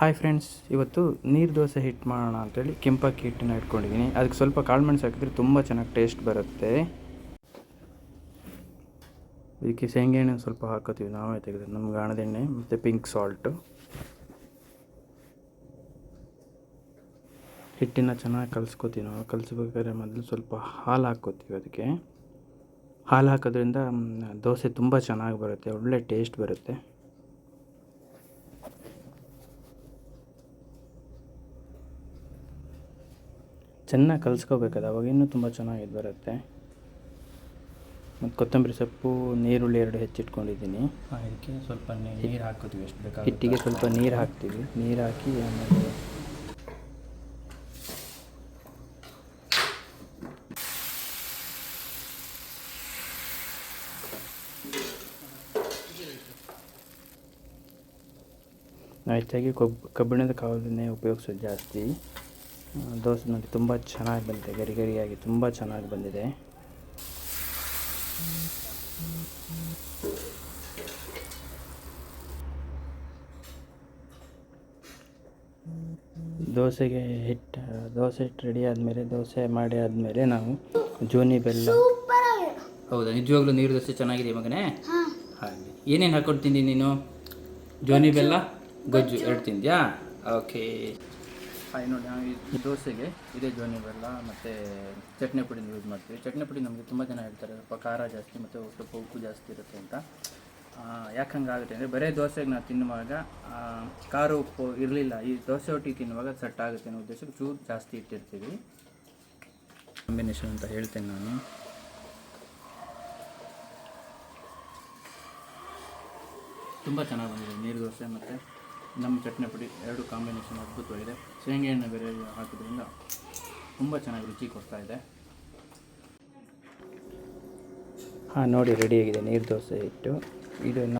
Hi friends ಇವತ್ತು ನೀರು ದೋಸೆ ಹಿಟ್ಟು ಮಾಡೋಣ ಅಂತೇಳಿ ಕೆಂಪಕ್ಕಿ ಹಿಟ್ಟನ್ನು ಇಟ್ಕೊಂಡಿದ್ದೀನಿ. ಅದಕ್ಕೆ ಸ್ವಲ್ಪ ಕಾಳು ಮೆಣಸು ಹಾಕಿದ್ರೆ ತುಂಬ ಚೆನ್ನಾಗಿ ಟೇಸ್ಟ್ ಬರುತ್ತೆ. ಇದಕ್ಕೆ ಶೇಂಗೆ ಎಣ್ಣೆ ಸ್ವಲ್ಪ ಹಾಕೋತೀವಿ. ನಾವೇ ತೆಗೆದು ನಮ್ಗೆ ಹಣದೆಣ್ಣೆ ಮತ್ತು ಪಿಂಕ್ ಸಾಲ್ಟು ಹಿಟ್ಟನ್ನು ಚೆನ್ನಾಗಿ ಕಲಿಸ್ಕೋತೀವಿ ನಾವು. ಕಲಿಸ್ಬೇಕಾದ್ರೆ ಮೊದಲು ಸ್ವಲ್ಪ ಹಾಲು ಹಾಕ್ಕೋತೀವಿ ಅದಕ್ಕೆ. ಹಾಲು ಹಾಕೋದ್ರಿಂದ ದೋಸೆ ತುಂಬ ಚೆನ್ನಾಗಿ ಬರುತ್ತೆ. ಒಳ್ಳೆ ಟೇಸ್ಟ್ ಬರುತ್ತೆ. ಚೆನ್ನಾಗಿ ಕಲಿಸ್ಕೋಬೇಕದು. ಅವಾಗ ಇನ್ನೂ ತುಂಬ ಚೆನ್ನಾಗಿ ಇದು ಬರುತ್ತೆ. ಮತ್ತು ಕೊತ್ತಂಬರಿ ಸೊಪ್ಪು ನೀರುಳ್ಳಿ ಎರಡು ಹೆಚ್ಚಿಟ್ಕೊಂಡಿದ್ದೀನಿ. ಇದಕ್ಕೆ ಸ್ವಲ್ಪ ನೀರು ಹಾಕೋತೀವಿ ಎಷ್ಟು ಬೇಕಾಗುತ್ತೆ? ಹಿಟ್ಟಿಗೆ ಸ್ವಲ್ಪ ನೀರು ಹಾಕ್ತೀವಿ. ನೀರು ಹಾಕಿ ಆಮೇಲೆ ನಾವು ಹೆಚ್ಚಾಗಿ ಕೊಬ್ ಕಬ್ಬಿಣದ ಕಾವಲನ್ನೇ ಉಪಯೋಗಿಸೋದು ಜಾಸ್ತಿ. ದೋಸೆ ನೋಡಿ ತುಂಬ ಚೆನ್ನಾಗಿ ಬಂದಿದೆ ಗರಿ ಗರಿಯಾಗಿ ತುಂಬ ಚೆನ್ನಾಗಿ ಬಂದಿದೆ. ದೋಸೆಗೆ ಹಿಟ್ಟು ದೋಸೆ ಹಿಟ್ಟು ರೆಡಿ ಆದಮೇಲೆ ದೋಸೆ ಮಾಡಿ ಆದಮೇಲೆ ನಾವು ಜೋನಿ ಬೆಲ್ಲ. ಹೌದಾ? ನಿಜವಾಗ್ಲೂ ನೀರು ದೋಸೆ ಚೆನ್ನಾಗಿದೆ ಮಗನೇ? ಹಾಗೆ. ಏನೇನು ಹಾಕೊಂಡು ತಿಂದಿ ನೀನು? ಜೋನಿ ಬೆಲ್ಲ ಗೊಜ್ಜು ಎರಡು ತಿಂದ್ಯಾ? ಓಕೆ ಹಾಯ್ ನೋಡಿ, ನಾವು ಈ ದೋಸೆಗೆ ಇದೇ ಜೋನಿ ಬೆಲ್ಲ ಮತ್ತು ಚಟ್ನಿ ಪುಡಿನ ಯೂಸ್ ಮಾಡ್ತೀವಿ. ಚಟ್ನಿ ಪುಡಿ ನಮಗೆ ತುಂಬ ಜನ ಹೇಳ್ತಾರೆ, ಸ್ವಲ್ಪ ಖಾರ ಜಾಸ್ತಿ ಮತ್ತು ಸ್ವಲ್ಪ ಉಪ್ಪು ಜಾಸ್ತಿ ಇರುತ್ತೆ ಅಂತ. ಯಾಕೆ ಹಂಗಾಗುತ್ತೆ ಅಂದರೆ ಬರೀ ದೋಸೆಗೆ ನಾವು ತಿನ್ನುವಾಗ ಖಾರ ಉಪ್ಪು ಇರಲಿಲ್ಲ, ಈ ದೋಸೆ ಒಟ್ಟಿಗೆ ತಿನ್ನುವಾಗ ಸೆಟ್ ಆಗುತ್ತೆ ಅನ್ನೋ ಉದ್ದೇಶಕ್ಕೆ ಚೂರು ಜಾಸ್ತಿ ಇಟ್ಟಿರ್ತೀವಿ. ಕಾಂಬಿನೇಷನ್ ಅಂತ ಹೇಳ್ತೇನೆ ನಾನು. ತುಂಬ ಚೆನ್ನಾಗಿ ಬಂದಿದೆ, ನೀರು ದೋಸೆ ಮತ್ತು ನಮ್ಮ ಚಟ್ನಿ ಪುಡಿ ಎರಡು ಕಾಂಬಿನೇಷನ್ ಅದ್ಭುತವಾಗಿದೆ. ಶೇಂಗಾ ಎಣ್ಣೆ ಬೇರೆ ಹಾಕೋದ್ರಿಂದ ತುಂಬ ಚೆನ್ನಾಗಿ ರುಚಿ ಕೊಡ್ತಾ ಇದೆ. ಹಾಂ, ನೋಡಿ ರೆಡಿಯಾಗಿದೆ ನೀರು ದೋಸೆ ಇಟ್ಟು ಇದು